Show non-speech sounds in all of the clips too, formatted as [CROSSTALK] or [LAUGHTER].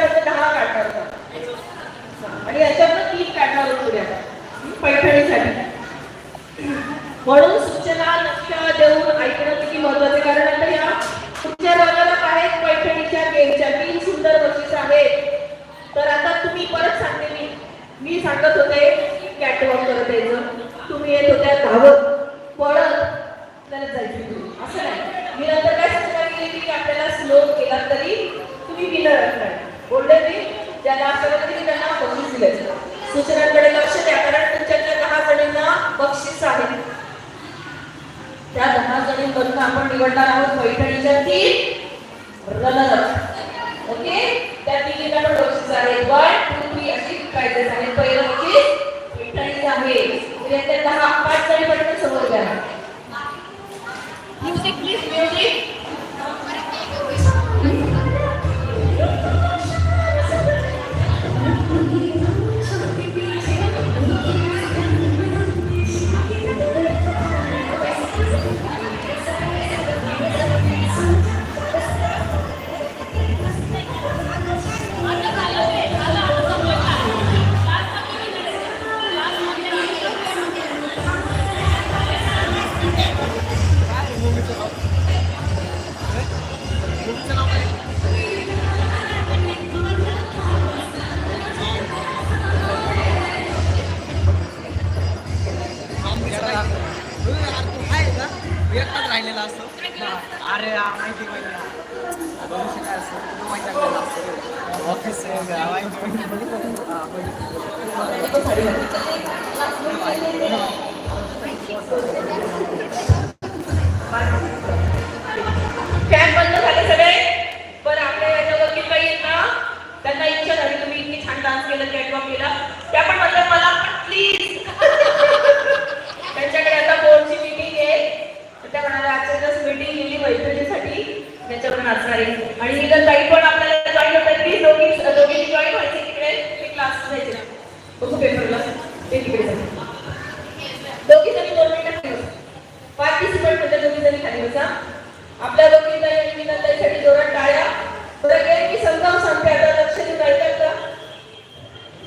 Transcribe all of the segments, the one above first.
नाही दहा काढणार होता. आणि याच्यावर तीन काढणार होतो उद्या पैठणीसाठी. म्हणून सूचना लक्ष देऊन ऐकणं किती महत्वाचं कारण आता या तुमच्या वर्गाला आहेत पैठणीच्या गेमच्या तीन सुंदर बक्षीस आहेत. तर आता तुम्ही परत सांगते मी. मी सांगत होते कॅटवॉक करत यायचं. तुम्ही येत होत्या धावत. पळत करत जायची असं नाही. मी नंतर काय सूचना केली की आपल्याला स्लो केला तरी तुम्ही विनर असणार. त्याला ज्याला आपल्याला तरी त्यांना बक्षीस दिलं सूचनांकडे लक्ष द्या कारण तुमच्यातल्या दहा जणींना बक्षीस आहे. त्या दहा जणींमधून आपण निवडणार आहोत पैठणीच्या तीन रनर ओके त्या तिघींना पण बक्षीस आहे. वन टू थ्री अशी प्राइजेस आहे. पहिलं बक्षीस पैठणीचं आहे. तर दहा पाच जणी हा, बघितलं. फॅन बंद झाले सगळे. बरं आपल्या याच्यावरती काही येत ना त्यांना इच्छा झाली तुम्ही इतकी छान डान्स केलं कॅटवॉक केला. त्या पण म्हणतात मला प्लीज [LAUGHS] त्यांच्याकडे नाचणार. आहे आणि इथं काही पण आपल्याला जॉईन होतात प्लीज दोघी दोघी जॉईन व्हायचे तिकडे. ते क्लास घ्यायचे बघू पेपरला ते तिकडे दोघी जणी दोन मिनिटं खाली बसा. दोघी जणी खाली बसा. आपल्या दोघी ताई आणि मीनाताईसाठी जोरात टाळ्या बरं काय मी समजावून सांगते आता लक्ष देऊन ऐकत का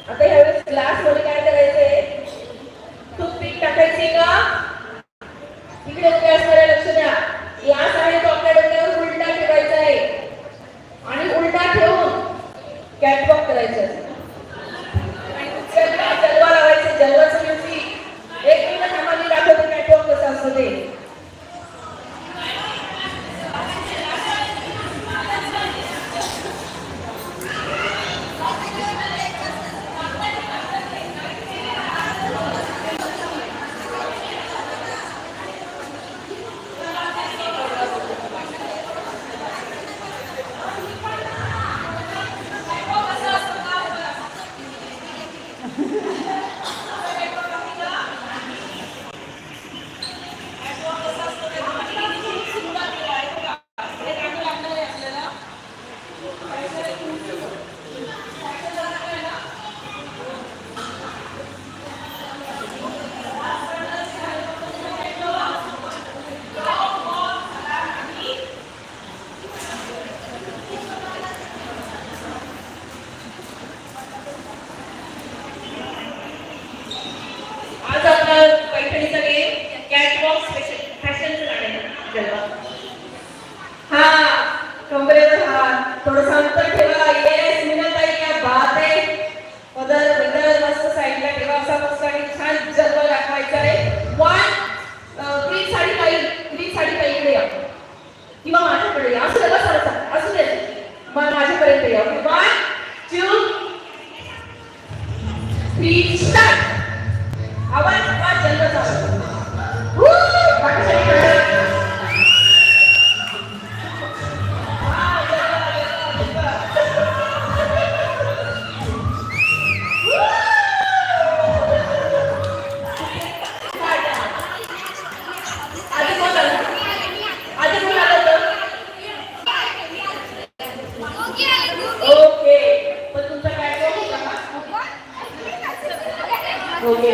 आता ह्यावेळेस क्लासमध्ये काय करायचंय टूथपिक टाकायची का इकडे उभे असणारे लक्ष द्या यास आहे तो आपल्या डोक्यावर उलटा ठेवायचा आहे आणि उलटा ठेवून कॅटवॉक करायचं सगळा जलवा लावायचं जलवाचं म्युझिक एक मिनिट थांबा मी दाखवते कॅटवॉक कसं असतं ते आज आपलं पैठणीचा गेम कॅटवॉक फॅशनचं गाणं हा कमरेवर हात. थोडंसं अंतर ठेवा. येस मीनाताई बात आहे. पदर बिदर मस्त साईडला ठेवा. असा मस्त आणि छान जलवा दाखवायचा आहे. वन ग्रीन साडी ताई ग्रीन साडी ताई इकडे या किंवा माझ्याकडे या. असं नका असं असू दे. मग माझ्यापर्यंत या. वन ओके पण तुमचा काय ओके.